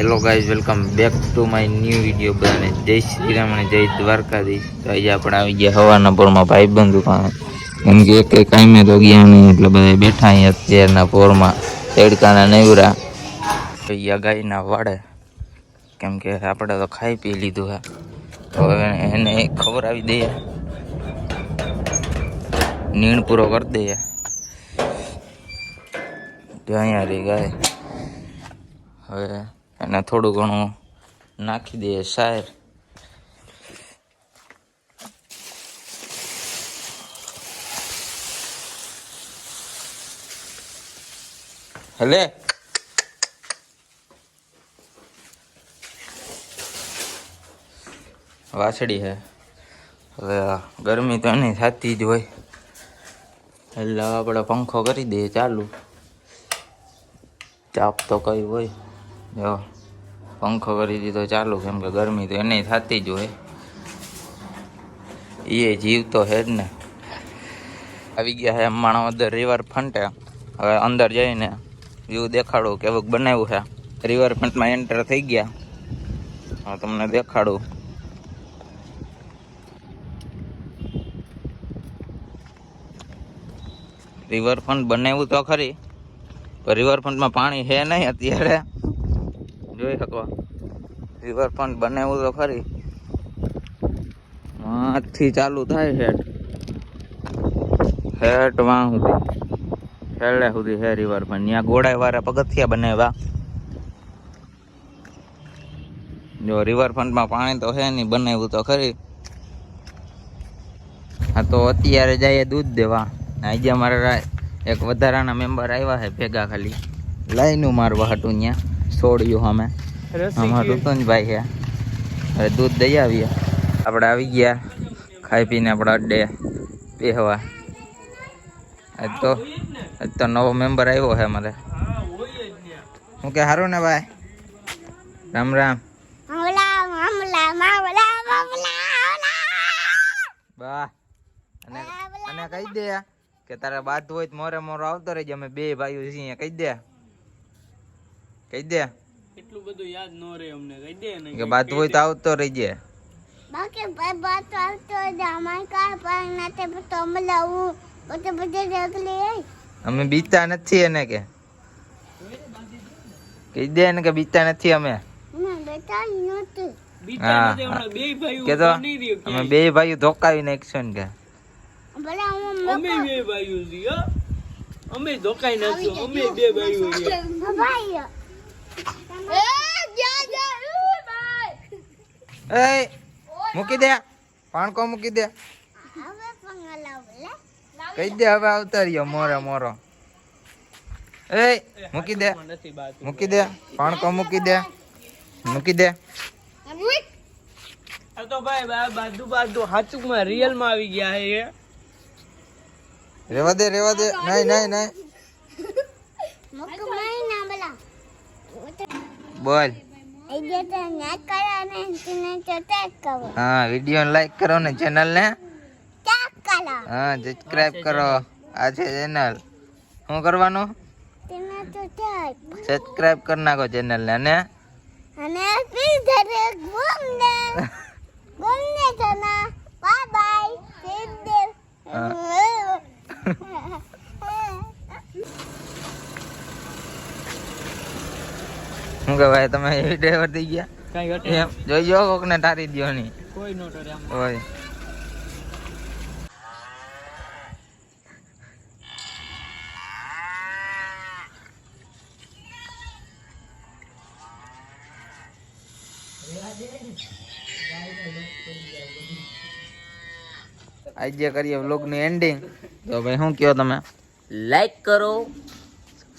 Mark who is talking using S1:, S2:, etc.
S1: Hello guys welcome back to my new video બધાને. જય શ્રી રામ અને જય દ્વારકાધીશ. તો આજે આપણે આવી ગયા હવાના પોરમાં ભાઈબંધુ દુકાન કેમ કે એક કાંઈ તો ગયા નહીં, એટલે બધા બેઠા અહીંયા અત્યારના પોરમાં. તડકાના નેવરા. ઈ ગાયના વાડે. કેમ કે આપણે તો ખાઈ પી લીધું હે. તો એને ખબર આવી દઈએ. નીણ પૂરો કરી દઈએ. તો અહીંયા રહી ગાય. હવે એને થોડું ઘણું નાખી દઈએ શાયર. હલે? વાછડી હે. હવે ગરમી તો એની થતી જ હોય. એટલે આપણે પંખો કરી દઈએ ચાલુ. ચાપ તો કઈ હોય. જો, પંખો કરી દીધો ચાલુ, કેમ કે ગરમી તો એને થતી જ હોય. એ જીવ તો હે જ ને. આવી ગયા છે માણો અંદર રિવર ફ્રન્ટે હવે અંદર જઈને વ્યૂ દેખાડું કેવું બનાવ્યું છે. રિવર ફ્રન્ટમાં એન્ટર થઈ ગયા. હવે તમને દેખાડું. રિવરફ્રન્ટ બનાવ્યું તો ખરી, પણ રિવરફ્રન્ટમાં પાણી છે નહીં અત્યારે. જોઈ શકો. રિવરફ્રન્ટ બનાવ્યું તો ખરી. વાંથી ચાલુ થાય હેટ હેઠ વાં સુધી. છેલ્લે સુધી હે રિવરફ્રન્ટ ત્યાં ગોળાઈ વાળા પગથિયા બનાવ્યા જો રિવરફ્રન્ટમાં પાણી તો છે નહીં બનાવ્યું તો ખરી. હા તો અત્યારે જઈએ દૂધ દેવા. આજે અમારા એક વધારાના મેમ્બર આવ્યા છે ભેગા ખાલી. લાઈનું મારવા હતું ત્યાં છોડ્યું અમે. અમારું ઋતુંજભાઈ છે. હવે દૂધ દઈ આવીએ. આપણે આવી ગયા ખાઈ પીને આપણે અડ્ડે બેહવા આજ તો આજ તો નવો મેમ્બર આવ્યો છે અમારે. હું કે સારું ને ભાઈ? રામ રામ. બા. અને અને કહી દે કે તારે બાદ હોય તો મોરે મોરો આવતો રહેજે. અમે બે ભાઈઓ છીએ કહી દે. કહી દે.
S2: એટલું બધું યાદ ન રહે અમને કહી દે ને.
S1: કે બાદ હોય તો આવતો રહેજે
S3: બાકી ભાઈ બાત આવતો અમાર કાર પર નાતે તો મલાવું બધે બધે જગલી
S1: અમે બીતા નથી એને કે. કહી દે ને કે બીતા નથી અમે.
S3: બેટા નહોતી.
S2: બીતા નથી હમણાં બે ભાઈઓ
S1: કે તો
S2: નહીં રહ્યો
S1: અમે બે ભાઈઓ ધોકાવી નાખશું કે.
S3: ભલે
S2: અમે બે ભાઈઓ છીએ હો. અમે ધોકાઈ અમે બે ભાઈઓ છીએ.
S3: એ જા જા ભાઈ
S1: એ મૂકી દે. પાણકો મૂકી દે.
S3: કઈ
S1: કહી દે હવે આવતા રહ્યો મોરે મોરો. એ મૂકી દે. મૂકી દે. પાણકો મૂકી દે. મૂકી દે.
S2: તો ભાઈ બા- બાજુ માં રિયલમાં આવી ગયા હે એ.
S1: રેવા દે રેવા દે. નહીં નહીં નહીં.
S3: બોલ.
S1: હા વીડિયો લાઈક કરો ને ચેનલ ને. હા સબસ્ક્રાઇબ કરો. આ છે ચેનલ શું કરવાનું? સબસ્ક્રાઇબ કરી નાખો ચેનલ ને અને? શું કે ભાઈ તમે એ ડ્રાઈવર થઈ ગયા?
S2: કાંઈ ઘટે
S1: એમ જોઈજો કોક ને તારી દ્યો ની
S2: કોઈ નો ડરે આમ.
S1: હોય આજે કરીએ વ્લોગનું એન્ડિંગ તો ભાઈ શું કયો તમે?
S4: લાઈક કરો.